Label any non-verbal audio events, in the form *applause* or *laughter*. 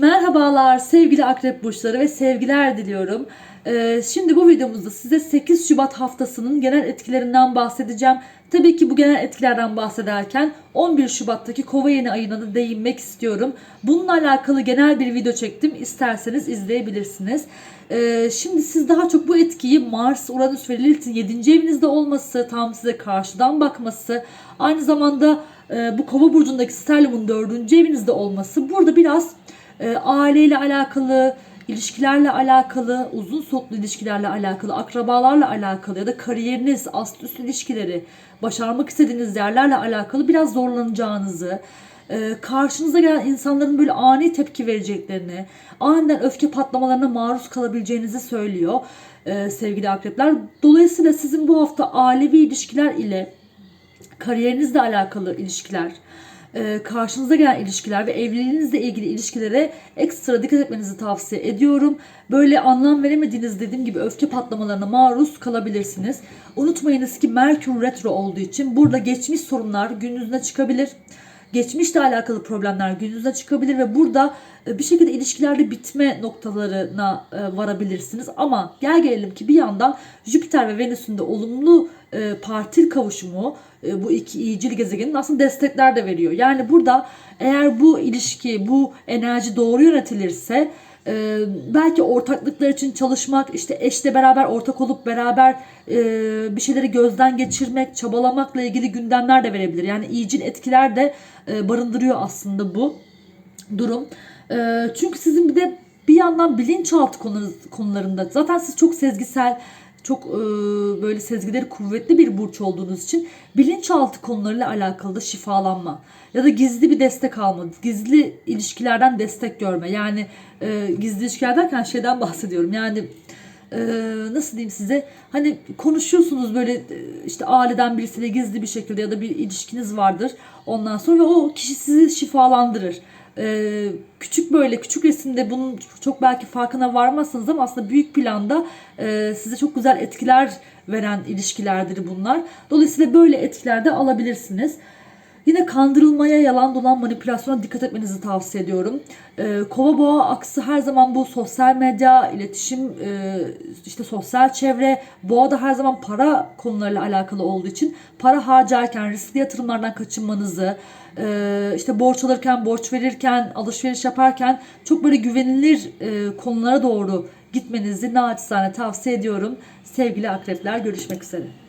Merhabalar sevgili akrep burçları ve sevgiler diliyorum. Ee, şimdi bu videomuzda size 8 Şubat haftasının genel etkilerinden bahsedeceğim. Tabii ki bu genel etkilerden bahsederken 11 Şubat'taki kova yeni ayına da değinmek istiyorum. Bununla alakalı genel bir video çektim. İsterseniz izleyebilirsiniz. Ee, şimdi siz daha çok bu etkiyi Mars, Uranüs ve Lilith'in 7. evinizde olması, tam size karşıdan bakması, aynı zamanda e, bu kova burcundaki sterlumun 4. evinizde olması burada biraz e, aileyle alakalı, ilişkilerle alakalı, uzun soluklu ilişkilerle alakalı, akrabalarla alakalı ya da kariyeriniz, ast üst ilişkileri, başarmak istediğiniz yerlerle alakalı biraz zorlanacağınızı, e, karşınıza gelen insanların böyle ani tepki vereceklerini, aniden öfke patlamalarına maruz kalabileceğinizi söylüyor e, sevgili akrepler. Dolayısıyla sizin bu hafta ailevi ilişkiler ile kariyerinizle alakalı ilişkiler, karşınıza gelen ilişkiler ve evliliğinizle ilgili ilişkilere ekstra dikkat etmenizi tavsiye ediyorum. Böyle anlam veremediğiniz dediğim gibi öfke patlamalarına maruz kalabilirsiniz. Unutmayınız ki Merkür retro olduğu için burada geçmiş sorunlar gününüzde çıkabilir. Geçmişle alakalı problemler gününüze çıkabilir ve burada e, bir şekilde ilişkilerde bitme noktalarına e, varabilirsiniz. Ama gel gelelim ki bir yandan Jüpiter ve Venüs'ün de olumlu e, partil kavuşumu bu iki iyicil gezegenin aslında destekler de veriyor. Yani burada eğer bu ilişki, bu enerji doğru yönetilirse e, belki ortaklıklar için çalışmak, işte eşle beraber ortak olup beraber e, bir şeyleri gözden geçirmek, çabalamakla ilgili gündemler de verebilir. Yani iyicil etkiler de e, barındırıyor aslında bu durum. E, çünkü sizin bir de bir yandan bilinçaltı konuları- konularında zaten siz çok sezgisel, çok e, böyle sezgileri kuvvetli bir burç olduğunuz için bilinçaltı konularıyla alakalı da şifalanma ya da gizli bir destek alma, gizli ilişkilerden destek görme. Yani e, gizli ilişkiler derken şeyden *laughs* bahsediyorum. Yani e, nasıl diyeyim size hani konuşuyorsunuz böyle e, işte aileden birisiyle gizli bir şekilde ya da bir ilişkiniz vardır ondan sonra ve o kişi sizi şifalandırır. E, küçük böyle küçük resimde bunun çok belki farkına varmazsınız ama aslında büyük planda e, size çok güzel etkiler veren ilişkilerdir bunlar. Dolayısıyla böyle etkiler de alabilirsiniz. Yine kandırılmaya, yalan dolan manipülasyona dikkat etmenizi tavsiye ediyorum. Ee, Kova boğa aksı her zaman bu sosyal medya, iletişim, e, işte sosyal çevre, boğa da her zaman para konularıyla alakalı olduğu için para harcarken, riskli yatırımlardan kaçınmanızı, e, işte borç alırken, borç verirken, alışveriş yaparken çok böyle güvenilir e, konulara doğru gitmenizi naçizane tavsiye ediyorum. Sevgili akrepler görüşmek üzere.